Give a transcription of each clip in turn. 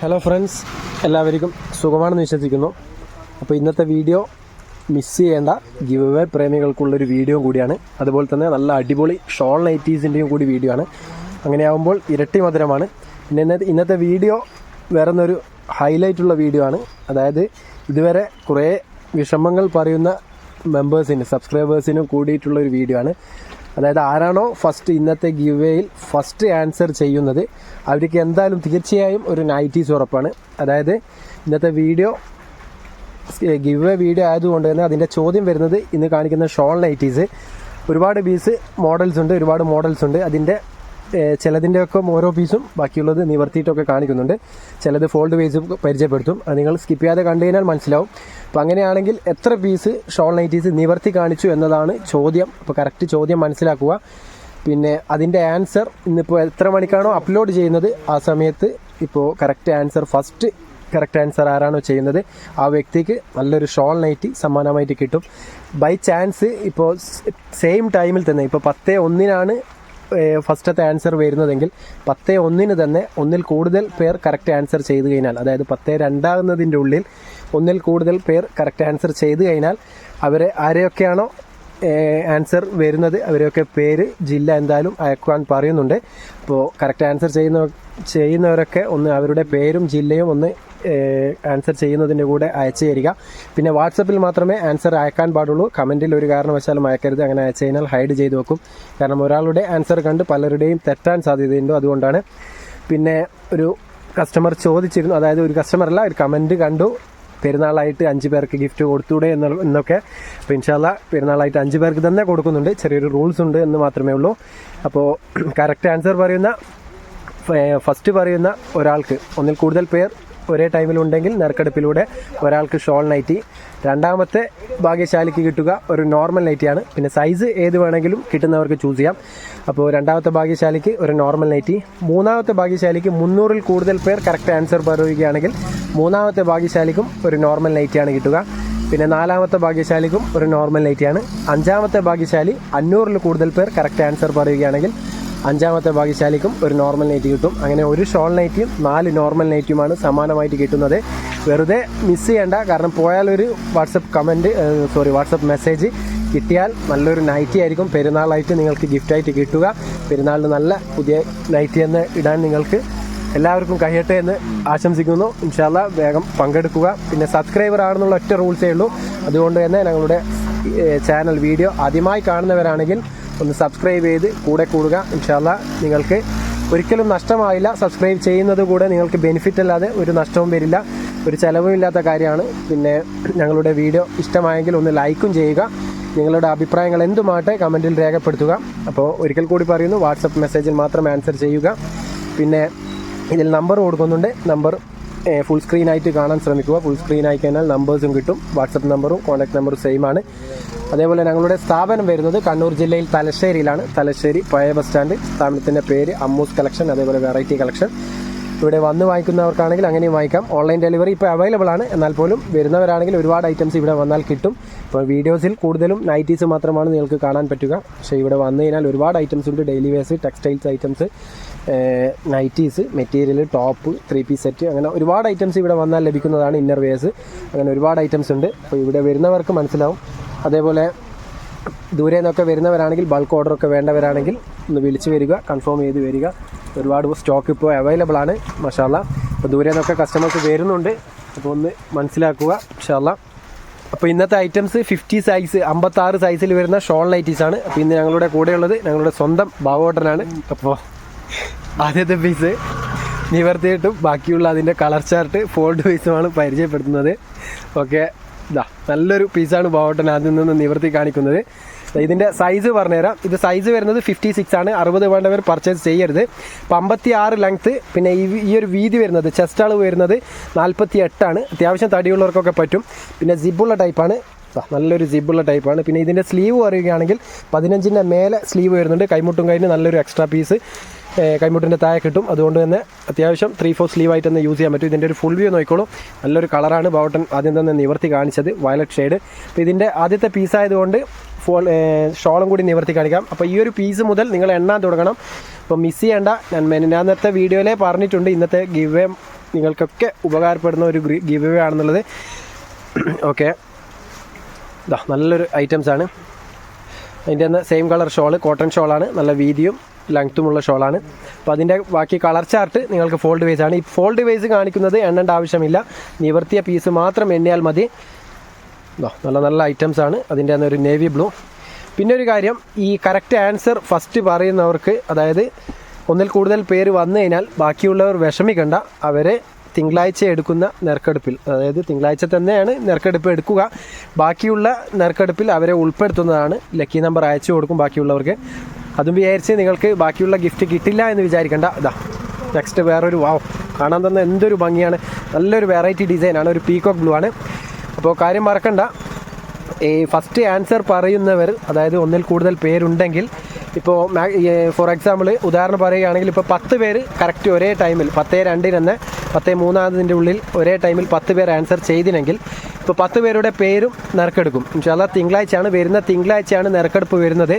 Hello friends എല്ലാവർക്കും സുഖമാണെന്ന് വിശ്വസിക്കുന്നു. അപ്പോൾ ഇന്നത്തെ വീഡിയോ മിസ് ചെയ്യേണ്ട ഗിവ് അവേ പ്രേമികൾക്കുള്ളൊരു വീഡിയോ കൂടിയാണ്. അതുപോലെ തന്നെ നല്ല അടിപൊളി ഷോൾ നൈറ്റീസിന്റെയും കൂടി വീഡിയോ ആണ്. അങ്ങനെയാകുമ്പോൾ ഇരട്ടി മധുരമാണ്. പിന്നെ ഇന്നത്തെ ഇന്നത്തെ വീഡിയോ വേറെ ഒരു ഹൈലൈറ്റുള്ള വീഡിയോ ആണ്. അതായത് ഇതുവരെ കുറേ വിഷമങ്ങൾ പറയുന്ന മെമ്പേഴ്സിന് സബ്സ്ക്രൈബേഴ്സിനും കൂടിയിട്ടുള്ള ഒരു വീഡിയോ ആണ്. അതായത് ആരാണോ ഫസ്റ്റ് ഇന്നത്തെ ഗിവേയിൽ ഫസ്റ്റ് ആൻസർ ചെയ്യുന്നത് അവർക്ക് എന്തായാലും തീർച്ചയായും ഒരു നൈറ്റീസ് ഉറപ്പാണ്. അതായത് ഇന്നത്തെ വീഡിയോ ഗിവ് വീഡിയോ ആയതുകൊണ്ട് തന്നെ അതിന്റെ ചോദ്യം വരുന്നത് ഇന്ന് കാണിക്കുന്ന ഷോൾ നൈറ്റീസ് ഒരുപാട് പീസ് മോഡൽസ് ഉണ്ട് ഒരുപാട് മോഡൽസ് ഉണ്ട്. അതിന്റെ ചിലതിന്റെയൊക്കെ ഓരോ പീസും ബാക്കിയുള്ളത് നിവർത്തിയിട്ടൊക്കെ കാണിക്കുന്നുണ്ട്. ചിലത് ഫോൾഡ് വേസ് പരിചയപ്പെടുത്തും. അത് നിങ്ങൾ സ്കിപ്പ് ചെയ്യാതെ കണ്ടു കഴിഞ്ഞാൽ മനസ്സിലാവും. അപ്പോൾ അങ്ങനെയാണെങ്കിൽ എത്ര പീസ് ഷോൾ നൈറ്റീസ് നിവർത്തി കാണിച്ചു എന്നതാണ് ചോദ്യം. അപ്പോൾ കറക്റ്റ് ചോദ്യം മനസ്സിലാക്കുക. പിന്നെ അതിന്റെ ആൻസർ ഇന്നിപ്പോൾ എത്ര മണിക്കാണോ അപ്ലോഡ് ചെയ്യുന്നത്? ആ സമയത്ത് ഇപ്പോൾ correct answer first correct answer ആരാണോ ചെയ്യുന്നത്? ആ വ്യക്തിക്ക് നല്ലൊരു ഷോൾ നൈറ്റി സമ്മാനമായിട്ട് കിട്ടും. ബൈ ചാൻസ് ഇപ്പോൾ സെയിം ടൈമിൽ തന്നെ ഇപ്പോൾ പത്തേ ഒന്നിനാണ് ഫസ്റ്റത്തെ ആൻസർ വരുന്നതെങ്കിൽ പത്തേ ഒന്നിന് തന്നെ ഒന്നിൽ കൂടുതൽ പേർ കറക്റ്റ് ആൻസർ ചെയ്തു കഴിഞ്ഞാൽ അതായത് പത്തേ രണ്ടാകുന്നതിന്റെ ഉള്ളിൽ ഒന്നിൽ കൂടുതൽ പേർ കറക്റ്റ് ആൻസർ ചെയ്തു കഴിഞ്ഞാൽ അവരെ ആരെയൊക്കെയാണോ ആൻസർ വരുന്നത് അവരെയൊക്കെ പേര് ജില്ല എന്തായാലും അയക്കുവാൻ പറയുന്നുണ്ട്. അപ്പോൾ കറക്റ്റ് ആൻസർ ചെയ്യുന്ന ചെയ്യുന്നവരൊക്കെ ഒന്ന് അവരുടെ പേരും ജില്ലയും ഒന്ന് ആൻസർ ചെയ്യുന്നതിന്റെ കൂടെ അയച്ചു തരിക. പിന്നെ വാട്സപ്പിൽ മാത്രമേ ആൻസർ അയക്കാൻ പാടുള്ളൂ. കമന്റിൽ ഒരു കാരണവശാലും അയക്കരുത്. അങ്ങനെ അയച്ചു കഴിഞ്ഞാൽ ഹൈഡ് ചെയ്ത് വെക്കും. കാരണം ഒരാളുടെ ആൻസർ കണ്ട് പലരുടെയും തെറ്റാൻ സാധ്യതയുണ്ട്. അതുകൊണ്ടാണ് പിന്നെ ഒരു കസ്റ്റമർ ചോദിച്ചിരുന്നു. അതായത് ഒരു കസ്റ്റമർ അല്ല ഒരു കമന്റ് കണ്ടു. പെരുന്നാളായിട്ട് അഞ്ച് പേർക്ക് ഗിഫ്റ്റ് കൊടുത്തൂടെ എന്ന് എന്നൊക്കെ. അപ്പോൾ ഇൻഷാല്ല പെരുന്നാളായിട്ട് അഞ്ച് പേർക്ക് തന്നെ കൊടുക്കുന്നുണ്ട്. ചെറിയൊരു റൂൾസ് ഉണ്ട് എന്ന് മാത്രമേ ഉള്ളൂ. അപ്പോൾ കറക്റ്റ് ആൻസർ പറയുന്ന ഫസ്റ്റ് പറയുന്ന ഒരാൾക്ക് ഒന്നിൽ കൂടുതൽ പേർ ഒരേ ടൈമിൽ ഉണ്ടെങ്കിൽ നറുക്കെടുപ്പിലൂടെ ഒരാൾക്ക് ഷോൾ നൈറ്റി രണ്ടാമത്തെ ഭാഗ്യശാലിക്ക് കിട്ടുക ഒരു നോർമൽ നൈറ്റിയാണ് പിന്നെ സൈസ് ഏത് വേണമെങ്കിലും കിട്ടുന്നവർക്ക് ചൂസ് ചെയ്യാം. അപ്പോൾ രണ്ടാമത്തെ ഭാഗ്യശാലിക്ക് ഒരു നോർമൽ നൈറ്റി മൂന്നാമത്തെ ഭാഗ്യശാലിക്ക് മുന്നൂറിൽ കൂടുതൽ പേർ കറക്റ്റ് ആൻസർ പറയുകയാണെങ്കിൽ മൂന്നാമത്തെ ഭാഗ്യശാലിക്കും ഒരു നോർമൽ നൈറ്റിയാണ് കിട്ടുക. പിന്നെ നാലാമത്തെ ഭാഗ്യശാലിക്കും ഒരു നോർമൽ നൈറ്റിയാണ് അഞ്ചാമത്തെ ഭാഗ്യശാലി അഞ്ഞൂറിൽ കൂടുതൽ പേർ കറക്റ്റ് ആൻസർ പറയുകയാണെങ്കിൽ അഞ്ചാമത്തെ ഭാഗ്യശാലിക്കും ഒരു നോർമൽ നൈറ്റ് കിട്ടും. അങ്ങനെ ഒരു ഷോൾ നൈറ്റിയും നാല് നോർമൽ നൈറ്റിയുമാണ് സമാനമായിട്ട് കിട്ടുന്നത്. വെറുതെ മിസ് ചെയ്യേണ്ട. കാരണം പോയാൽ ഒരു WhatsApp comment sorry WhatsApp message കിട്ടിയാൽ നല്ലൊരു നൈറ്റി ആയിരിക്കും. പെരുന്നാളായിട്ട് നിങ്ങൾക്ക് ഗിഫ്റ്റായിട്ട് കിട്ടുക. പെരുന്നാളിന് നല്ല പുതിയ നൈറ്റി എന്ന് ഇടാൻ നിങ്ങൾക്ക് എല്ലാവർക്കും കഴിയട്ടെ എന്ന് ആശംസിക്കുന്നു. ഇൻഷാല്ല വേഗം പങ്കെടുക്കുക. പിന്നെ സബ്സ്ക്രൈബർ ആണെന്നുള്ള ഒറ്റ റൂൾസേ ഉള്ളൂ. അതുകൊണ്ട് തന്നെ ഞങ്ങളുടെ ചാനൽ വീഡിയോ ആദ്യമായി കാണുന്നവരാണെങ്കിൽ ഒന്ന് സബ്സ്ക്രൈബ് ചെയ്ത് കൂടെ കൂടുക. ഇൻഷാല്ല നിങ്ങൾക്ക് ഒരിക്കലും നഷ്ടമായില്ല. സബ്സ്ക്രൈബ് ചെയ്യുന്നത് കൂടെ നിങ്ങൾക്ക് ബെനിഫിറ്റ് അല്ലാതെ ഒരു നഷ്ടവും വരില്ല. ഒരു ചിലവും ഇല്ലാത്ത കാര്യമാണ്. പിന്നെ ഞങ്ങളുടെ വീഡിയോ ഇഷ്ടമായെങ്കിൽ ഒന്ന് ലൈക്കും ചെയ്യുക. നിങ്ങളുടെ അഭിപ്രായങ്ങൾ എന്തുമാട്ടെ കമന്റിൽ രേഖപ്പെടുത്തുക. അപ്പോൾ ഒരിക്കൽ കൂടി പറയുന്നു വാട്സപ്പ് മെസ്സേജിൽ മാത്രം ആൻസർ ചെയ്യുക. പിന്നെ ഇതിൽ നമ്പർ കൊടുക്കുന്നുണ്ട്. നമ്പർ ഫുൾ സ്ക്രീൻ ആയിട്ട് കാണാൻ ശ്രമിക്കുക. ഫുൾ സ്ക്രീൻ ആയി കഴിഞ്ഞാൽ നമ്പേഴ്സും കിട്ടും. വാട്സപ്പ് നമ്പറും കോൺടാക്ട് നമ്പറും സെയിം ആണ്. അതേപോലെ ഞങ്ങളുടെ സ്ഥാപനം വരുന്നത് കണ്ണൂർ ജില്ലയിൽ തലശ്ശേരിയിലാണ്. തലശ്ശേരി പഴയ ബസ് സ്റ്റാൻഡ് സ്ഥാപനത്തിന്റെ പേര് അമ്മൂസ് കളക്ഷൻ അതേപോലെ വെറൈറ്റി കളക്ഷൻ ഇവിടെ വന്ന് വാങ്ങിക്കുന്നവർക്കാണെങ്കിൽ അങ്ങനെയും വാങ്ങിക്കാം. ഓൺലൈൻ ഡെലിവറി ഇപ്പോൾ അവൈലബിൾ ആണ്. എന്നാൽ പോലും വരുന്നവരാണെങ്കിൽ ഒരുപാട് ഐറ്റംസ് ഇവിടെ വന്നാൽ കിട്ടും. ഇപ്പോൾ വീഡിയോസിൽ കൂടുതലും നൈറ്റീസ് മാത്രമാണ് നിങ്ങൾക്ക് കാണാൻ പറ്റുക. പക്ഷേ ഇവിടെ വന്നു കഴിഞ്ഞാൽ ഒരുപാട് ഐറ്റംസ് ഉണ്ട്. Daily wears textiles items nighties material top three piece set അങ്ങനെ ഒരുപാട് ഐറ്റംസ് ഇവിടെ വന്നാൽ ലഭിക്കുന്നതാണ് ഇന്നർ വെയേഴ്സ് അങ്ങനെ ഒരുപാട് ഐറ്റംസ് ഉണ്ട്. അപ്പോൾ ഇവിടെ വരുന്നവർക്ക് മനസ്സിലാവും. അതേപോലെ ദൂരെ നിന്നൊക്കെ വരുന്നവരാണെങ്കിൽ ബൾക്ക് ഓർഡർ ഒക്കെ വേണ്ടവരാണെങ്കിൽ ഒന്ന് വിളിച്ച് വരിക കൺഫേം ചെയ്ത് വരിക. ഒരുപാട് സ്റ്റോക്ക് ഇപ്പോൾ അവൈലബിൾ ആണ് മഷാല്ല അപ്പോൾ ദൂരെ നിന്നൊക്കെ കസ്റ്റമേഴ്സ് വരുന്നുണ്ട്. അപ്പോൾ ഒന്ന് മനസ്സിലാക്കുക മഷാല്ല അപ്പോൾ ഇന്നത്തെ ഐറ്റംസ് ഫിഫ്റ്റി സൈസ് അമ്പത്താറ് സൈസിൽ വരുന്ന ഷോൾ നൈറ്റീസ് ആണ്. അപ്പോൾ ഇന്ന് ഞങ്ങളുടെ കൂടെയുള്ളത് ഞങ്ങളുടെ സ്വന്തം ബാവോട്ടനാണ്. അപ്പോൾ ആദ്യത്തെ പീസ് നിവർത്തിയിട്ടും ബാക്കിയുള്ള അതിന്റെ കളർ ചാർട്ട് ഫോൾഡ് പീസുമാണ് പരിചയപ്പെടുത്തുന്നത്. ഓക്കെ ഇതാ നല്ലൊരു പീസാണ് ബോട്ടൻ ആദ്യം നിന്ന് നിവർത്തി കാണിക്കുന്നത്. ഇതിന്റെ സൈസ് പറഞ്ഞുതരാം. ഇത് സൈസ് വരുന്നത് ഫിഫ്റ്റി സിക്സ് ആണ്. അറുപത് വേണ്ടവർ പർച്ചേസ് ചെയ്യരുത്. അപ്പം അമ്പത്തി ആറ് ലെങ്ത്ത് പിന്നെ ഈ ഒരു വീതി വരുന്നത് ചെസ്റ്റ് അളവ് വരുന്നത് നാൽപ്പത്തി എട്ടാണ് അത്യാവശ്യം തടിയുള്ളവർക്കൊക്കെ പറ്റും. പിന്നെ സിബുള്ള ടൈപ്പാണ് നല്ലൊരു സിബുള്ള ടൈപ്പാണ് പിന്നെ ഇതിന്റെ സ്ലീവ് പറയുകയാണെങ്കിൽ പതിനഞ്ചിന്റെ മേലെ സ്ലീവ് വരുന്നുണ്ട്. കൈമുട്ടും കഴിഞ്ഞ് നല്ലൊരു എക്സ്ട്രാ പീസ് കൈമുട്ടിന്റെ താഴെ കിട്ടും. അതുകൊണ്ട് തന്നെ അത്യാവശ്യം ത്രീ ഫോർ സ്ലീവ് ആയിട്ട് തന്നെ യൂസ് ചെയ്യാൻ പറ്റും. ഇതിന്റെ ഒരു ഫുൾ വ്യൂ നോക്കിക്കോളൂ. നല്ലൊരു കളറാണ് ബൗട്ടൺ ആദ്യം തന്നെ നിവർത്തി കാണിച്ചത് വയലറ്റ് ഷെയ്ഡ് അപ്പോൾ ഇതിന്റെ ആദ്യത്തെ പീസ് ആയതുകൊണ്ട് ഫോൾ ഷോളും കൂടി നിവർത്തി കാണിക്കാം. അപ്പോൾ ഈ ഒരു പീസ് മുതൽ നിങ്ങൾ എണ്ണാൻ തുടങ്ങണം. അപ്പോൾ മിസ് ചെയ്യേണ്ട. ഞാൻ മെന- ഞാൻ നേരത്തെ വീഡിയോയിലെ പറഞ്ഞിട്ടുണ്ട്. ഇന്നത്തെ ഗിവ് നിങ്ങൾക്കൊക്കെ ഉപകാരപ്പെടുന്ന ഒരു ഗിവ് ആണെന്നുള്ളത്. ഓക്കെ ഇതാ നല്ലൊരു ഐറ്റംസ് ആണ്. അതിന്റെ തന്നെ സെയിം കളർ ഷോൾ കോട്ടൺ ഷോളാണ് നല്ല വീതിയും ലെങ്ത്തുമുള്ള ഷോളാണ് അപ്പോൾ അതിന്റെ ബാക്കി കളർ ചാർട്ട് നിങ്ങൾക്ക് ഫോൾഡ് വൈസ് ആണ്. ഈ ഫോൾഡ് വൈസ് കാണിക്കുന്നത് എണ്ണേണ്ട ആവശ്യമില്ല. നിവർത്തിയ പീസ് മാത്രം എണ്ണിയാൽ മതി. നല്ല നല്ല ഐറ്റംസ് ആണ്. അതിന്റെ തന്നെ ഒരു നേവി ബ്ലൂ പിന്നെ ഒരു കാര്യം ഈ കറക്റ്റ് ആൻസർ ഫസ്റ്റ് പറയുന്നവർക്ക് അതായത് ഒന്നിൽ കൂടുതൽ പേര് വന്നു കഴിഞ്ഞാൽ ബാക്കിയുള്ളവർ വിഷമിക്കണ്ട. അവരെ തിങ്കളാഴ്ച എടുക്കുന്ന നെറുക്കെടുപ്പിൽ അതായത് തിങ്കളാഴ്ച തന്നെയാണ് നെറുക്കെടുപ്പ് എടുക്കുക. ബാക്കിയുള്ള നെറുക്കെടുപ്പിൽ അവരെ ഉൾപ്പെടുത്തുന്നതാണ്. ലക്കി നമ്പർ അയച്ചു കൊടുക്കും ബാക്കിയുള്ളവർക്ക്. അതും വിചാരിച്ച് നിങ്ങൾക്ക് ബാക്കിയുള്ള ഗിഫ്റ്റ് കിട്ടില്ല എന്ന് വിചാരിക്കേണ്ട. ഇതാ നെക്സ്റ്റ് വേറൊരു വാവ് കാണാൻ തന്നെ എന്തൊരു ഭംഗിയാണ്. നല്ലൊരു വെറൈറ്റി ഡിസൈനാണ് ഒരു പീകോക്ക് ബ്ലൂ ആണ്. അപ്പോൾ കാര്യം മറക്കണ്ട. ഈ ഫസ്റ്റ് ആൻസർ പറയുന്നവർ അതായത് ഒന്നിൽ കൂടുതൽ പേരുണ്ടെങ്കിൽ ഇപ്പോൾ ഫോർ എക്സാമ്പിൾ ഉദാഹരണം പറയുകയാണെങ്കിൽ ഇപ്പോൾ പത്ത് പേര് കറക്റ്റ് ഒരേ ടൈമിൽ പത്തേ രണ്ടിനെന്ന് പത്തേ മൂന്നാമതിന്റെ ഉള്ളിൽ ഒരേ ടൈമിൽ പത്ത് പേർ ആൻസർ ചെയ്തിനെങ്കിൽ ഇപ്പോൾ പത്ത് പേരുടെ പേരും നറുക്കെടുക്കും. ഇൻഷാല്ല തിങ്കളാഴ്ചയാണ് വരുന്ന തിങ്കളാഴ്ചയാണ് നറുക്കെടുപ്പ് വരുന്നത്.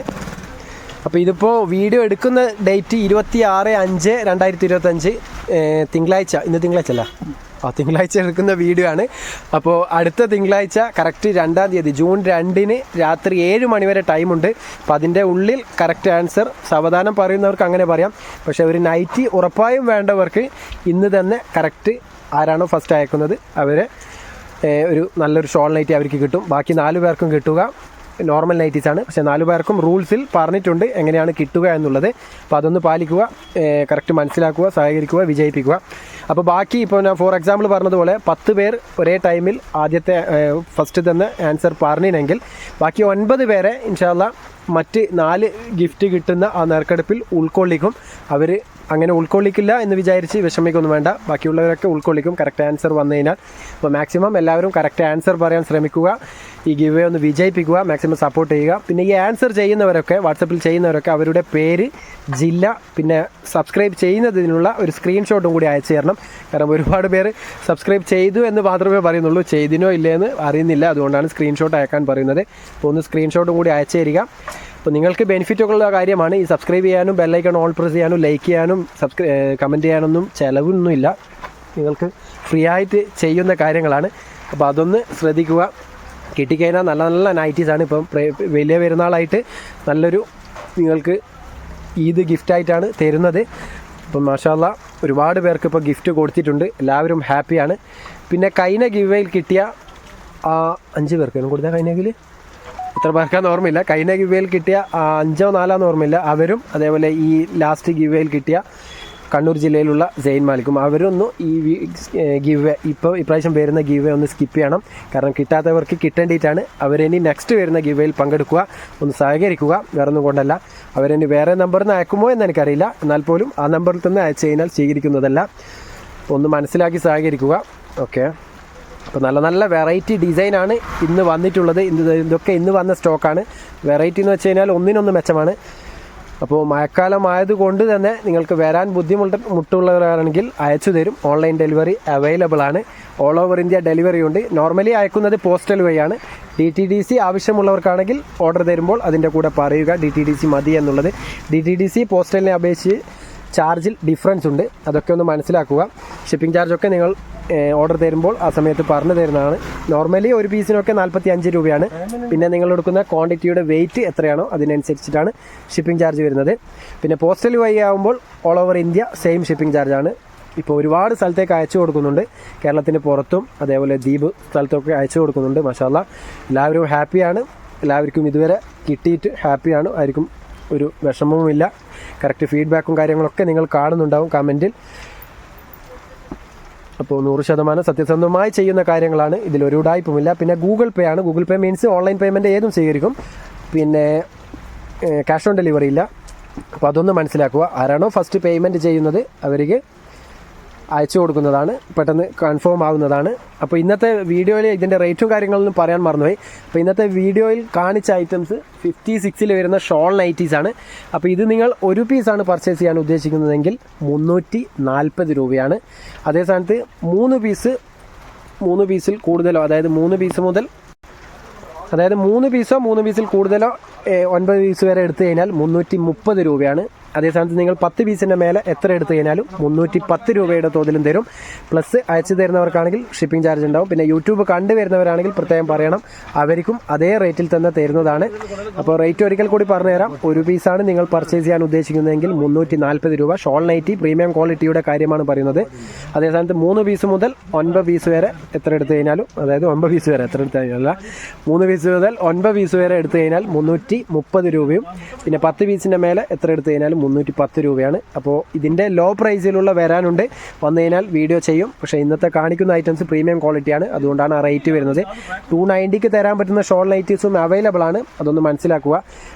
അപ്പോൾ ഇതിപ്പോൾ വീഡിയോ എടുക്കുന്ന ഡേറ്റ് ഇരുപത്തി ആറ് അഞ്ച് രണ്ടായിരത്തി ഇരുപത്തഞ്ച് തിങ്കളാഴ്ച ഇന്ന് തിങ്കളാഴ്ച അല്ല? ആ തിങ്കളാഴ്ച എടുക്കുന്ന വീഡിയോ ആണ്. അപ്പോൾ അടുത്ത തിങ്കളാഴ്ച കറക്റ്റ് രണ്ടാം തീയതി ജൂൺ രണ്ടിന് രാത്രി ഏഴ് മണിവരെ ടൈമുണ്ട് അപ്പോൾ അതിന്റെ ഉള്ളിൽ കറക്റ്റ് ആൻസർ സാവധാനം പറയുന്നവർക്ക് അങ്ങനെ പറയാം. പക്ഷേ ഒരു നൈറ്റി ഉറപ്പായും വേണ്ടവർക്ക് ഇന്ന് തന്നെ കറക്റ്റ് ആരാണോ ഫസ്റ്റ് അയക്കുന്നത് അവരെ ഒരു നല്ലൊരു ഷോൾ നൈറ്റി അവർക്ക് കിട്ടും. ബാക്കി നാല് പേർക്കും കിട്ടുക നോർമൽ നൈറ്റീസ് ആണ്. പക്ഷേ നാല് പേർക്കും റൂൾസിൽ പറഞ്ഞിട്ടുണ്ട് എങ്ങനെയാണ് കിട്ടുക എന്നുള്ളത്. അപ്പോൾ അതൊന്ന് പാലിക്കുക കറക്റ്റ് മനസ്സിലാക്കുക സഹകരിക്കുക വിജയിപ്പിക്കുക. അപ്പോൾ ബാക്കി ഇപ്പോൾ ഞാൻ ഫോർ എക്സാമ്പിൾ പറഞ്ഞതുപോലെ പത്ത് പേർ ഒരേ ടൈമിൽ ആദ്യത്തെ ഫസ്റ്റ് തന്നെ ആൻസർ പറഞ്ഞിനെങ്കിൽ ബാക്കി ഒൻപത് പേരെ ഇൻഷാല്ല മറ്റ് നാല് ഗിഫ്റ്റ് കിട്ടുന്ന ആ നറുക്കെടുപ്പിൽ ഉൾക്കൊള്ളിക്കും. അവർ അങ്ങനെ ഉൾക്കൊള്ളിക്കില്ല എന്ന് വിചാരിച്ച് വിഷമിക്കൊന്നും വേണ്ട. ബാക്കിയുള്ളവരൊക്കെ ഉൾക്കൊള്ളിക്കും. കറക്റ്റ് ആൻസർ വന്നു കഴിഞ്ഞാൽ. അപ്പോൾ മാക്സിമം എല്ലാവരും കറക്റ്റ് ആൻസർ പറയാൻ ശ്രമിക്കുക. ഈ ഗിവ് ഒന്ന് വിജയിപ്പിക്കുക. മാക്സിമം സപ്പോർട്ട് ചെയ്യുക. പിന്നെ ഈ ആൻസർ ചെയ്യുന്നവരൊക്കെ വാട്സപ്പിൽ ചെയ്യുന്നവരൊക്കെ അവരുടെ പേര് ജില്ല പിന്നെ സബ്സ്ക്രൈബ് ചെയ്യുന്നതിനുള്ള ഒരു സ്ക്രീൻഷോട്ടും കൂടി അയച്ചു തരണം. കാരണം ഒരുപാട് പേര് സബ്സ്ക്രൈബ് ചെയ്തു എന്ന് മാത്രമേ പറയുന്നുള്ളൂ. ചെയ്തിനോ ഇല്ലേ എന്ന് അറിയുന്നില്ല. അതുകൊണ്ടാണ് സ്ക്രീൻഷോട്ട് അയക്കാൻ പറയുന്നത്. അപ്പോൾ ഒന്ന് സ്ക്രീൻഷോട്ടും കൂടി അയച്ചു തരിക. അപ്പോൾ നിങ്ങൾക്ക് ബെനിഫിറ്റ് ഉള്ള കാര്യമാണ്. ഈ സബ്സ്ക്രൈബ് ചെയ്യാനും ബെല്ലൈക്കൺ ഓൾ പ്രസ് ചെയ്യാനും ലൈക്ക് ചെയ്യാനും സബ്സ്ക്രൈ കമന്റ് ചെയ്യാനൊന്നും ചിലവൊന്നുമില്ല. നിങ്ങൾക്ക് ഫ്രീ ആയിട്ട് ചെയ്യുന്ന കാര്യങ്ങളാണ്. അപ്പോൾ അതൊന്ന് ശ്രദ്ധിക്കുക. കിട്ടിക്കഴിഞ്ഞാൽ നല്ല നല്ല നൈറ്റീസാണ് ഇപ്പം വലിയ പെരുന്നാളായിട്ട് നല്ലൊരു നിങ്ങൾക്ക് ഈദ് ഗിഫ്റ്റായിട്ടാണ് തരുന്നത്. അപ്പം മാഷാല്ല ഒരുപാട് പേർക്ക് ഇപ്പോൾ ഗിഫ്റ്റ് കൊടുത്തിട്ടുണ്ട്. എല്ലാവരും ഹാപ്പിയാണ് പിന്നെ കഴിഞ്ഞ ഗിവയിൽ കിട്ടിയ അഞ്ച് പേർക്ക് കൊടുത്ത കഴിഞ്ഞെങ്കിൽ. എത്ര പേർക്കാന്ന് ഓർമ്മയില്ല. കഴിഞ്ഞ ഗിവയിൽ കിട്ടിയ അഞ്ചോ നാലാന്ന് ഓർമ്മയില്ല. അവരും അതേപോലെ ഈ ലാസ്റ്റ് ഗിവയിൽ കിട്ടിയ കണ്ണൂർ ജില്ലയിലുള്ള സെയിൻ മാലിക്കും. അവരൊന്നും ഈ ഗിവ് ഇപ്പോൾ ഇപ്രാവശ്യം വരുന്ന ഗിവ് ഒന്ന് സ്കിപ്പ് ചെയ്യണം. കാരണം കിട്ടാത്തവർക്ക് കിട്ടേണ്ടിയിട്ടാണ് അവരിനി നെക്സ്റ്റ് വരുന്ന ഗിവയിൽ പങ്കെടുക്കുക. ഒന്ന് സഹകരിക്കുക. വേറെ ഒന്നും കൊണ്ടല്ല. അവരിനി വേറെ നമ്പറിൽ നിന്ന് അയക്കുമോ എന്ന് എനിക്കറിയില്ല. എന്നാൽ പോലും ആ നമ്പറിൽ തന്നെ അയച്ചു കഴിഞ്ഞാൽ സ്വീകരിക്കുന്നതല്ല. ഒന്ന് മനസ്സിലാക്കി സഹകരിക്കുക. ഓക്കെ അപ്പോൾ നല്ല നല്ല വെറൈറ്റി ഡിസൈനാണ് ഇന്ന് വന്നിട്ടുള്ളത്. ഇന്ന് ഇതൊക്കെ ഇന്ന് വന്ന സ്റ്റോക്കാണ് വെറൈറ്റി എന്ന് വെച്ച് കഴിഞ്ഞാൽ ഒന്നിനൊന്ന് മെച്ചമാണ്. അപ്പോൾ മഴക്കാലം ആയതുകൊണ്ട് തന്നെ നിങ്ങൾക്ക് വരാൻ ബുദ്ധിമുട്ട് മുട്ടുള്ളവരാണെങ്കിൽ അയച്ചു തരും. ഓൺലൈൻ ഡെലിവറി അവൈലബിൾ ആണ്. ഓൾ ഓവർ ഇന്ത്യ ഡെലിവറി ഉണ്ട്. നോർമലി അയക്കുന്നത് പോസ്റ്റൽ വഴിയാണ് ഡി ടി ഡി സി ആവശ്യമുള്ളവർക്കാണെങ്കിൽ ഓർഡർ തരുമ്പോൾ അതിന്റെ കൂടെ പറയുക ഡി ടി ഡി സി മതി എന്നുള്ളത്. ഡി ടി ഡി സി പോസ്റ്റലിനെ അപേക്ഷിച്ച് ചാർജിൽ ഡിഫറൻസ് ഉണ്ട്. അതൊക്കെ ഒന്ന് മനസ്സിലാക്കുക. ഷിപ്പിംഗ് ചാർജൊക്കെ നിങ്ങൾ ഓർഡർ തരുമ്പോൾ ആ സമയത്ത് പറഞ്ഞു തരുന്നതാണ്. നോർമലി ഒരു പീസിനൊക്കെ നാൽപ്പത്തി അഞ്ച് രൂപയാണ്. പിന്നെ നിങ്ങൾ എടുക്കുന്ന ക്വാണ്ടിറ്റിയുടെ വെയിറ്റ് എത്രയാണോ അതിനനുസരിച്ചിട്ടാണ് ഷിപ്പിംഗ് ചാർജ് വരുന്നത്. പിന്നെ പോസ്റ്റൽ വഴി ആകുമ്പോൾ all over India same shipping ചാർജാണ് ഇപ്പോൾ ഒരുപാട് സ്ഥലത്തേക്ക് അയച്ചു കൊടുക്കുന്നുണ്ട്. കേരളത്തിന് പുറത്തും അതേപോലെ ദ്വീപ് സ്ഥലത്തൊക്കെ അയച്ചു കൊടുക്കുന്നുണ്ട്. മഷാല്ല എല്ലാവരും ഹാപ്പിയാണ് എല്ലാവർക്കും ഇതുവരെ കിട്ടിയിട്ട് ഹാപ്പിയാണ് ആയിരിക്കും ഒരു വിഷമവുമില്ല. കറക്റ്റ് ഫീഡ്ബാക്കും കാര്യങ്ങളൊക്കെ നിങ്ങൾ കാണുന്നുണ്ടാവും കമന്റിൽ അപ്പോൾ നൂറ് ശതമാനം സത്യസന്ധമായി ചെയ്യുന്ന കാര്യങ്ങളാണ്. ഇതിൽ ഒരു ഉടായ്പുമില്ല പിന്നെ ഗൂഗിൾ പേ ആണ്. Google Pay means online payment ഏതും സ്വീകരിക്കും. പിന്നെ ക്യാഷ് ഓൺ ഡെലിവറി ഇല്ല. അപ്പോൾ അതൊന്ന് മനസ്സിലാക്കുക. ആരാണോ ഫസ്റ്റ് പേയ്മെന്റ് ചെയ്യുന്നത് അവർക്ക് അയച്ചു കൊടുക്കുന്നതാണ് പെട്ടെന്ന് കൺഫേം ആവുന്നതാണ്. അപ്പോൾ ഇന്നത്തെ വീഡിയോയിൽ ഇതിന്റെ റേറ്റും കാര്യങ്ങളൊന്നും പറയാൻ മറന്നുപോയി. അപ്പോൾ ഇന്നത്തെ വീഡിയോയിൽ കാണിച്ച ഐറ്റംസ് ഫിഫ്റ്റി സിക്സിൽ വരുന്ന ഷോൾ നൈറ്റീസാണ് അപ്പോൾ ഇത് നിങ്ങൾ ഒരു പീസാണ് പർച്ചേസ് ചെയ്യാൻ ഉദ്ദേശിക്കുന്നതെങ്കിൽ മുന്നൂറ്റി നാൽപ്പത് രൂപയാണ്. അതേ സ്ഥാനത്ത് മൂന്ന് പീസ് മൂന്ന് പീസിൽ കൂടുതലോ അതായത് മൂന്ന് പീസ് മുതൽ അതായത് മൂന്ന് പീസോ മൂന്ന് പീസിൽ കൂടുതലോ ഒൻപത് പീസ് വരെ എടുത്തു കഴിഞ്ഞാൽ മുന്നൂറ്റി മുപ്പത് രൂപയാണ്. അതേസമയത്ത് നിങ്ങൾ പത്ത് പീസിന്റെ മേലെ എത്ര എടുത്തു കഴിഞ്ഞാലും മുന്നൂറ്റി പത്ത് രൂപയുടെ തോതിലും തരും. പ്ലസ് അയച്ചു തരുന്നവർക്കാണെങ്കിൽ ഷിപ്പിംഗ് ചാർജ് ഉണ്ടാവും. പിന്നെ യൂട്യൂബ് കണ്ടു വരുന്നവരാണെങ്കിൽ പ്രത്യേകം പറയണം. അവർക്കും അതേ റേറ്റിൽ തന്നെ തരുന്നതാണ്. അപ്പോൾ റേറ്റ് ഒരിക്കൽ കൂടി പറഞ്ഞുതരാം ഒരു പീസാണ് നിങ്ങൾ പർച്ചേസ് ചെയ്യാൻ ഉദ്ദേശിക്കുന്നതെങ്കിൽ മുന്നൂറ്റി നാൽപ്പത് രൂപ ഷോൾ നൈറ്റി പ്രീമിയം ക്വാളിറ്റിയുടെ കാര്യമാണ് പറയുന്നത്. അതേസമയത്ത് മൂന്ന് പീസ് മുതൽ ഒൻപത് പീസ് വരെ എത്ര എടുത്തു കഴിഞ്ഞാലും അതായത് ഒൻപത് പീസ് വരെ എത്ര എടുത്തു കഴിഞ്ഞാൽ മൂന്ന് പീസ് മുതൽ ഒൻപത് പീസ് വരെ എടുത്തു കഴിഞ്ഞാൽ മുന്നൂറ്റി മുപ്പത് രൂപയും പിന്നെ പത്ത് പീസിന്റെ മേലെ എത്ര എടുത്തു കഴിഞ്ഞാലും മുന്നൂറ്റി പത്ത് രൂപയാണ്. അപ്പോൾ ഇതിന്റെ ലോ പ്രൈസിലുള്ള വരാനുണ്ട്. വന്നു കഴിഞ്ഞാൽ വീഡിയോ ചെയ്യും. പക്ഷേ ഇന്നത്തെ കാണിക്കുന്ന ഐറ്റംസ് പ്രീമിയം ക്വാളിറ്റിയാണ് അതുകൊണ്ടാണ് ആ റേറ്റ് വരുന്നത്. ടു നയന്റിക്ക് തരാൻ പറ്റുന്ന ഷോൾ നൈറ്റീസും അവൈലബിൾ ആണ്. അതൊന്ന് മനസ്സിലാക്കുക.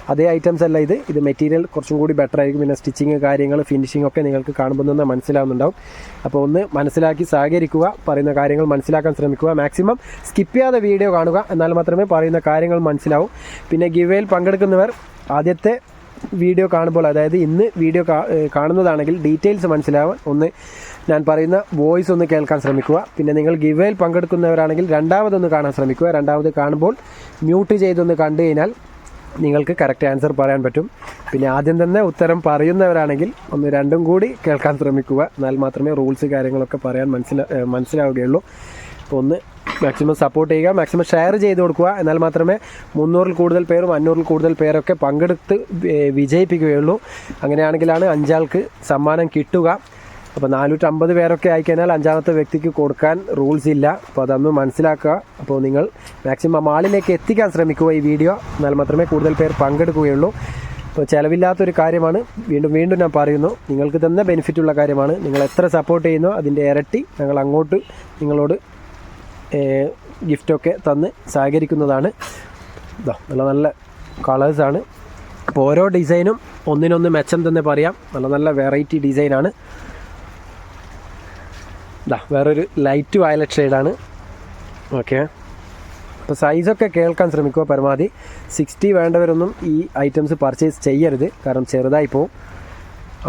അതേ ഐറ്റംസ് അല്ല ഇത്. ഇത് മെറ്റീരിയൽ കുറച്ചും കൂടി ബെറ്റർ ആയിരിക്കും. പിന്നെ സ്റ്റിച്ചിങ് കാര്യങ്ങൾ ഫിനിഷിംഗ് ഒക്കെ നിങ്ങൾക്ക് കാണുമ്പോൾ തന്നെ മനസ്സിലാവുന്നുണ്ടാവും. അപ്പോൾ ഒന്ന് മനസ്സിലാക്കി സഹകരിക്കുക. പറയുന്ന കാര്യങ്ങൾ മനസ്സിലാക്കാൻ ശ്രമിക്കുക. മാക്സിമം സ്കിപ്പ് ചെയ്യാതെ വീഡിയോ കാണുക. എന്നാൽ മാത്രമേ പറയുന്ന കാര്യങ്ങൾ മനസ്സിലാവും. പിന്നെ ഗിവേയിൽ പങ്കെടുക്കുന്നവർ ആദ്യത്തെ വീഡിയോ കാണുമ്പോൾ അതായത് ഇന്ന് വീഡിയോ കാണുന്നതാണെങ്കിൽ ഡീറ്റെയിൽസ് മനസ്സിലാവാൻ ഒന്ന് ഞാൻ പറയുന്ന വോയിസ് ഒന്ന് കേൾക്കാൻ ശ്രമിക്കുക. പിന്നെ നിങ്ങൾ ഗിവേയിൽ പങ്കെടുക്കുന്നവരാണെങ്കിൽ രണ്ടാമതൊന്ന് കാണാൻ ശ്രമിക്കുക. രണ്ടാമത് കാണുമ്പോൾ മ്യൂട്ട് ചെയ്തൊന്ന് കണ്ടു കഴിഞ്ഞാൽ നിങ്ങൾക്ക് കറക്റ്റ് ആൻസർ പറയാൻ പറ്റും. പിന്നെ ആദ്യം തന്നെ ഉത്തരം പറയുന്നവരാണെങ്കിൽ ഒന്ന് രണ്ടും കൂടി കേൾക്കാൻ ശ്രമിക്കുക. എന്നാൽ മാത്രമേ റൂൾസ് കാര്യങ്ങളൊക്കെ പറയാൻ മനസ്സിലാ മനസ്സിലാവുകയുള്ളൂ. ഒന്ന് മാക്സിമം സപ്പോർട്ട് ചെയ്യുക മാക്സിമം ഷെയർ ചെയ്ത് കൊടുക്കുക. എന്നാൽ മാത്രമേ മുന്നൂറിൽ കൂടുതൽ പേരും അഞ്ഞൂറിൽ കൂടുതൽ പേരൊക്കെ പങ്കെടുത്ത് വിജയിപ്പിക്കുകയുള്ളൂ. അങ്ങനെയാണെങ്കിലാണ് അഞ്ചാൾക്ക് സമ്മാനം കിട്ടുക. അപ്പോൾ നാനൂറ്റമ്പത് പേരൊക്കെ ആയിക്കഴിഞ്ഞാൽ അഞ്ചാമത്തെ വ്യക്തിക്ക് കൊടുക്കാൻ റൂൾസ് ഇല്ല. അപ്പോൾ അതൊന്ന് മനസ്സിലാക്കുക. അപ്പോൾ നിങ്ങൾ മാക്സിമം ആളിലേക്ക് എത്തിക്കാൻ ശ്രമിക്കുക ഈ വീഡിയോ എന്നാൽ മാത്രമേ കൂടുതൽ പേർ പങ്കെടുക്കുകയുള്ളൂ. അപ്പോൾ ചിലവില്ലാത്തൊരു കാര്യമാണ്. വീണ്ടും വീണ്ടും ഞാൻ പറയുന്നു നിങ്ങൾക്ക് തന്നെ ബെനിഫിറ്റുള്ള കാര്യമാണ്. നിങ്ങൾ എത്ര സപ്പോർട്ട് ചെയ്യുന്നോ അതിന്റെ ഇരട്ടി ഞങ്ങൾ അങ്ങോട്ട് നിങ്ങളോട് ഗിഫ്റ്റൊക്കെ തന്ന് സഹകരിക്കുന്നതാണ്. ഇതാ നല്ല നല്ല കളേഴ്സാണ്. അപ്പോൾ ഓരോ ഡിസൈനും ഒന്നിനൊന്ന് മെച്ചം തന്നെ പറയാം. നല്ല നല്ല വെറൈറ്റി ഡിസൈനാണ്. ഇതാ വേറൊരു ലൈറ്റ് വയലറ്റ് ഷെയ്ഡാണ്. ഓക്കെ. അപ്പോൾ സൈസൊക്കെ കേൾക്കാൻ ശ്രമിക്കുക പരമാവധി? സിക്സ്റ്റി വേണ്ടവരൊന്നും ഈ ഐറ്റംസ് പർച്ചേസ് ചെയ്യരുത്. കാരണം ചെറുതായി പോവും.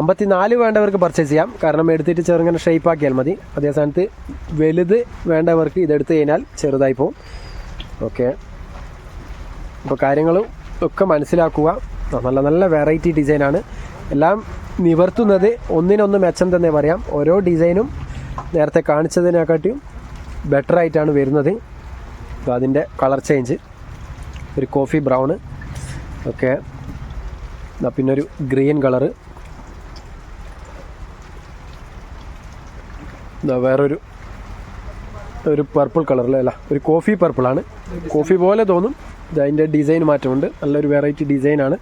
അമ്പത്തി നാല് വേണ്ടവർക്ക് പർച്ചേസ് ചെയ്യാം. കാരണം എടുത്തിട്ട് ചെറുങ്ങനെ ഷേപ്പ് ആക്കിയാൽ മതി. അതേ സ്ഥാനത്ത് വലുത് വേണ്ടവർക്ക് ഇതെടുത്ത് കഴിഞ്ഞാൽ ചെറുതായി പോവും. ഓക്കെ അപ്പോൾ കാര്യങ്ങളും ഒക്കെ മനസ്സിലാക്കുക. നല്ല നല്ല വെറൈറ്റി ഡിസൈനാണ് എല്ലാം നിവർത്തുന്നത് ഒന്നിനൊന്ന് മെച്ചം തന്നെ പറയാം. ഓരോ ഡിസൈനും നേരത്തെ കാണിച്ചതിനെക്കാട്ടിയും ബെറ്റർ ആയിട്ടാണ് വരുന്നത്. അപ്പോൾ അതിന്റെ കളർ ചേഞ്ച് ഒരു കോഫി ബ്രൗണ് ഓക്കെ പിന്നെ ഒരു ഗ്രീൻ കളറ് ഇതാ വേറൊരു ഒരു പർപ്പിൾ കളറിൽ അല്ല ഒരു കോഫി പർപ്പിളാണ് കോഫി പോലെ തോന്നും. അതിന്റെ ഡിസൈൻ മാറ്റമുണ്ട്. നല്ലൊരു വെറൈറ്റി ഡിസൈനാണ്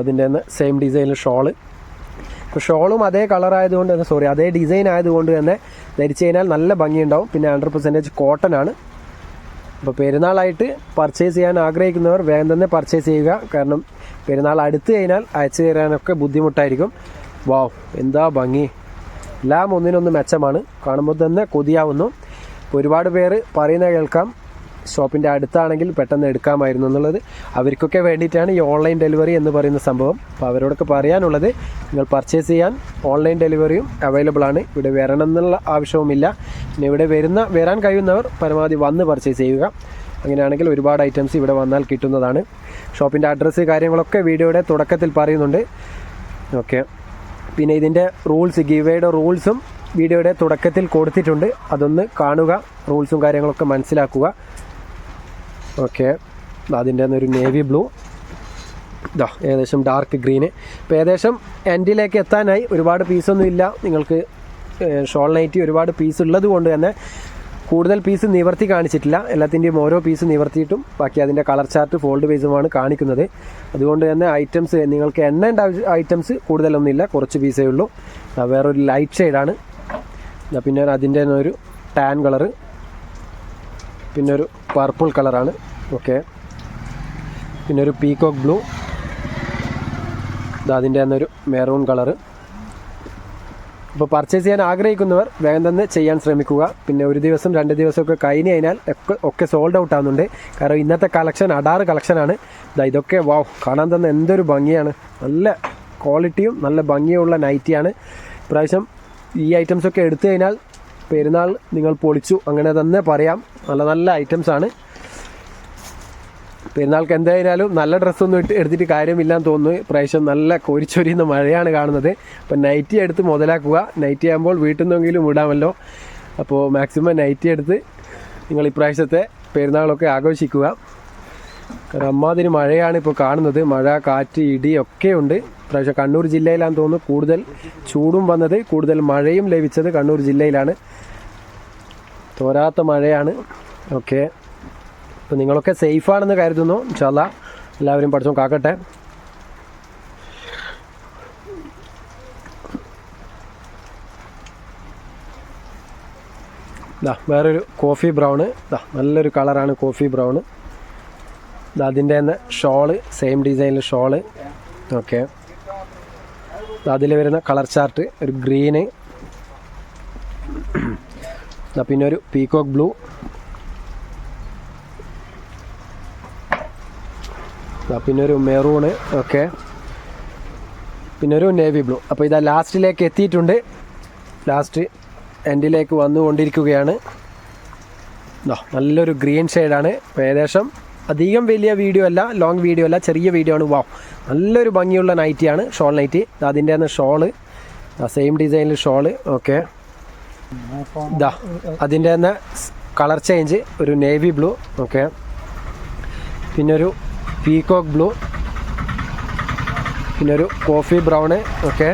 അതിന്റെ തന്നെ സെയിം ഡിസൈനിൽ ഷോൾ ഇപ്പോൾ ഷോളും അതേ കളർ ആയതുകൊണ്ട് തന്നെ സോറി അതേ ഡിസൈൻ ആയതുകൊണ്ട് തന്നെ ധരിച്ചു കഴിഞ്ഞാൽ നല്ല ഭംഗിയുണ്ടാവും. പിന്നെ ഹൺഡ്രഡ് പെർസെന്റേജ് കോട്ടൺ ആണ്. അപ്പോൾ പെരുന്നാളായിട്ട് പർച്ചേസ് ചെയ്യാൻ ആഗ്രഹിക്കുന്നവർ വേഗം തന്നെ പർച്ചേസ് ചെയ്യുക. കാരണം പെരുന്നാൾ അടുത്ത് കഴിഞ്ഞാൽ അയച്ചു തരാനൊക്കെ ബുദ്ധിമുട്ടായിരിക്കും. വാവ് എന്താ ഭംഗി. എല്ലാം ഒന്നിനൊന്ന് മെച്ചമാണ്. കാണുമ്പോൾ തന്നെ കൊതിയാവുന്നു. ഒരുപാട് പേര് പറയുന്ന കേൾക്കാം. ഷോപ്പിന്റെ അടുത്താണെങ്കിൽ പെട്ടെന്ന് എടുക്കാമായിരുന്നു എന്നുള്ളത്. അവർക്കൊക്കെ വേണ്ടിയിട്ടാണ് ഈ ഓൺലൈൻ ഡെലിവറി എന്ന് പറയുന്ന സംഭവം. അപ്പോൾ അവരോടൊക്കെ പറയാനുള്ളത് നിങ്ങൾ പർച്ചേസ് ചെയ്യാൻ ഓൺലൈൻ ഡെലിവറിയും അവൈലബിൾ ആണ്. ഇവിടെ വരണം എന്നുള്ള ആവശ്യവുമില്ല. പിന്നെ ഇവിടെ വരുന്ന വരാൻ കഴിയുന്നവർ പരമാവധി വന്ന് പർച്ചേസ് ചെയ്യുക. അങ്ങനെയാണെങ്കിൽ ഒരുപാട് ഐറ്റംസ് ഇവിടെ വന്നാൽ കിട്ടുന്നതാണ്. ഷോപ്പിന്റെ അഡ്രസ്സ് കാര്യങ്ങളൊക്കെ വീഡിയോയുടെ തുടക്കത്തിൽ പറയുന്നുണ്ട്. ഓക്കെ. പിന്നെ ഇതിന്റെ റൂൾസ് ഗീവയുടെ റൂൾസും വീഡിയോയുടെ തുടക്കത്തിൽ കൊടുത്തിട്ടുണ്ട്. അതൊന്ന് കാണുക റൂൾസും കാര്യങ്ങളൊക്കെ മനസ്സിലാക്കുക. ഓക്കെ. അതിന്റെ ഒരു നേവി ബ്ലൂ. ഇതാ ഏകദേശം ഡാർക്ക് ഗ്രീന്. ഇപ്പോൾ ഏകദേശം എൻഡിലേക്ക് എത്താനായി. ഒരുപാട് പീസൊന്നും ഇല്ല നിങ്ങൾക്ക് ഷോൾ നൈറ്റി ഒരുപാട് പീസ് ഉള്ളത് കൊണ്ട് തന്നെ കൂടുതൽ പീസ് നിവർത്തി കാണിച്ചിട്ടില്ല. എല്ലാത്തിന്റെയും ഓരോ പീസ് നിവർത്തിയിട്ടും ബാക്കി അതിന്റെ കളർ ചാർട്ട് ഫോൾഡ് ബേസുമാണ് കാണിക്കുന്നത്. അതുകൊണ്ട് തന്നെ ഐറ്റംസ് നിങ്ങൾക്ക് എണ്ണേണ്ട ഐറ്റംസ് കൂടുതലൊന്നുമില്ല. കുറച്ച് പീസേ ഉള്ളൂ. വേറൊരു ലൈറ്റ് ഷെയ്ഡാണ് പിന്നെ അതിന്റെ തന്നെ ഒരു ടാൻ കളറ് പിന്നെ ഒരു പർപ്പിൾ കളറാണ് ഓക്കെ പിന്നെ ഒരു പീകോക്ക് ബ്ലൂ അതിന്റെ തന്നെ ഒരു മെറൂൺ കളറ് അപ്പോൾ പർച്ചേസ് ചെയ്യാൻ ആഗ്രഹിക്കുന്നവർ വേഗം തന്നെ ചെയ്യാൻ ശ്രമിക്കുക. പിന്നെ ഒരു ദിവസം രണ്ട് ദിവസമൊക്കെ കഴിഞ്ഞ് കഴിഞ്ഞാൽ ഒക്കെ ഒക്കെ സോൾഡ് ഔട്ട് ആവുന്നുണ്ട്. കാരണം ഇന്നത്തെ കളക്ഷൻ അടാറ് കളക്ഷനാണ് ഇതാ ഇതൊക്കെ വാവ് കാണാൻ തന്നെ എന്തൊരു ഭംഗിയാണ്. നല്ല ക്വാളിറ്റിയും നല്ല ഭംഗിയുള്ള നൈറ്റിയാണ് ഇപ്രാവശ്യം ഈ ഐറ്റംസൊക്കെ എടുത്തു കഴിഞ്ഞാൽ പെരുന്നാൾ നിങ്ങൾ പൊളിച്ചു. അങ്ങനെ തന്നെ പറയാം. നല്ല നല്ല ഐറ്റംസ് ആണ്. പെരുന്നാൾക്ക് എന്തായാലും നല്ല ഡ്രസ്സൊന്നും ഇട്ട് എടുത്തിട്ട് കാര്യമില്ലാന്ന് തോന്നുന്നു. പ്രാവശ്യം നല്ല കൊരിച്ചൊരിയുന്ന മഴയാണ് കാണുന്നത്. അപ്പം നൈറ്റി എടുത്ത് മുതലാക്കുക. നൈറ്റി ആകുമ്പോൾ വീട്ടിൽ നിന്നെങ്കിലും ഇടാമല്ലോ. അപ്പോൾ മാക്സിമം നൈറ്റി എടുത്ത് നിങ്ങൾ ഇപ്രാവശ്യത്തെ പെരുന്നാളൊക്കെ ആഘോഷിക്കുക. അമ്മാതിരി മഴയാണ് ഇപ്പോൾ കാണുന്നത്. മഴ കാറ്റ് ഇടി ഒക്കെ ഉണ്ട്. പ്രാവശ്യം കണ്ണൂർ ജില്ലയിലാണെന്ന് തോന്നുന്നു കൂടുതൽ ചൂടും വന്നത്. കൂടുതൽ മഴയും ലഭിച്ചത് കണ്ണൂർ ജില്ലയിലാണ്. തോരാത്ത മഴയാണ്. ഓക്കെ. അപ്പോൾ നിങ്ങളൊക്കെ സേഫാണെന്ന് കരുതുന്നു. ഇൻഷാല്ല എല്ലാവരും പഠിച്ചോ കാക്കട്ടെ. ഇതാ വേറൊരു കോഫി ബ്രൗണ് ഇതാ നല്ലൊരു കളറാണ് കോഫി ബ്രൗണ് ഇതാ അതിന്റെ തന്നെ ഷോൾ സെയിം ഡിസൈനിൽ ഷോൾ ഓക്കെ അതിൽ വരുന്ന കളർ ചാർട്ട് ഒരു ഗ്രീന് പിന്നെ ഒരു പീകോക്ക് ബ്ലൂ പിന്നെ ഒരു മെറൂണ് ഓക്കെ. പിന്നെ ഒരു നേവി ബ്ലൂ. അപ്പോൾ ഇതാ ലാസ്റ്റിലേക്ക് എത്തിയിട്ടുണ്ട്. ലാസ്റ്റ് എൻഡിലേക്ക് വന്നുകൊണ്ടിരിക്കുകയാണ്. നല്ലൊരു ഗ്രീൻ ഷെയ്ഡാണ്. ഏകദേശം അധികം വലിയ വീഡിയോ അല്ല ലോങ് വീഡിയോ അല്ല ചെറിയ വീഡിയോ ആണ്. വാവ് നല്ലൊരു ഭംഗിയുള്ള നൈറ്റിയാണ് ഷോൾ നൈറ്റി. അതിന്റെ തന്നെ ഷോൾ. സെയിം ഡിസൈനിൽ ഷോൾ ഓക്കെ. ഇതാ അതിന്റെ തന്നെ കളർ ചേഞ്ച് ഒരു നേവി ബ്ലൂ ഓക്കെ. പിന്നൊരു പീകോക്ക് ബ്ലൂ പിന്നെ ഒരു കോഫി ബ്രൗണ് ഓക്കെ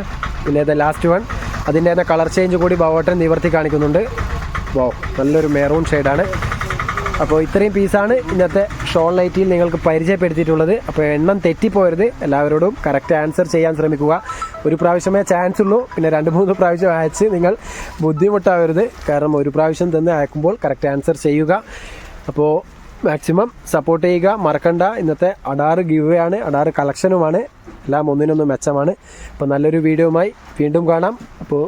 പിന്നെ ഇത് ലാസ്റ്റ് വൺ അതിന്റെ തന്നെ കളർ ചേഞ്ച് കൂടി ബോട്ടൻ നിവർത്തി കാണിക്കുന്നുണ്ട്. വോ നല്ലൊരു മെറൂൺ ഷെയ്ഡാണ് അപ്പോൾ ഇത്രയും പീസാണ് ഇന്നത്തെ ഷോൺ ലൈറ്റിൽ നിങ്ങൾക്ക് പരിചയപ്പെടുത്തിയിട്ടുള്ളത്. അപ്പോൾ എണ്ണം തെറ്റിപ്പോയരുത് എല്ലാവരോടും കറക്റ്റ് ആൻസർ ചെയ്യാൻ ശ്രമിക്കുക. ഒരു പ്രാവശ്യമേ ചാൻസ് ഉള്ളൂ. പിന്നെ രണ്ട് മൂന്ന് പ്രാവശ്യം അയച്ച് നിങ്ങൾ ബുദ്ധിമുട്ടാവരുത്. കാരണം ഒരു പ്രാവശ്യം തന്നെ അയക്കുമ്പോൾ കറക്റ്റ് ആൻസർ ചെയ്യുക. അപ്പോൾ മാക്സിമം സപ്പോർട്ട് ചെയ്യുക മറക്കണ്ട. ഇന്നത്തെ അടാറ് ഗിവ് ആണ്. അടാറ് കളക്ഷനുമാണ് എല്ലാം ഒന്നിനൊന്നും മെച്ചമാണ്. അപ്പോൾ നല്ലൊരു വീഡിയോയുമായി വീണ്ടും കാണാം. അപ്പോൾ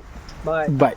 ബൈ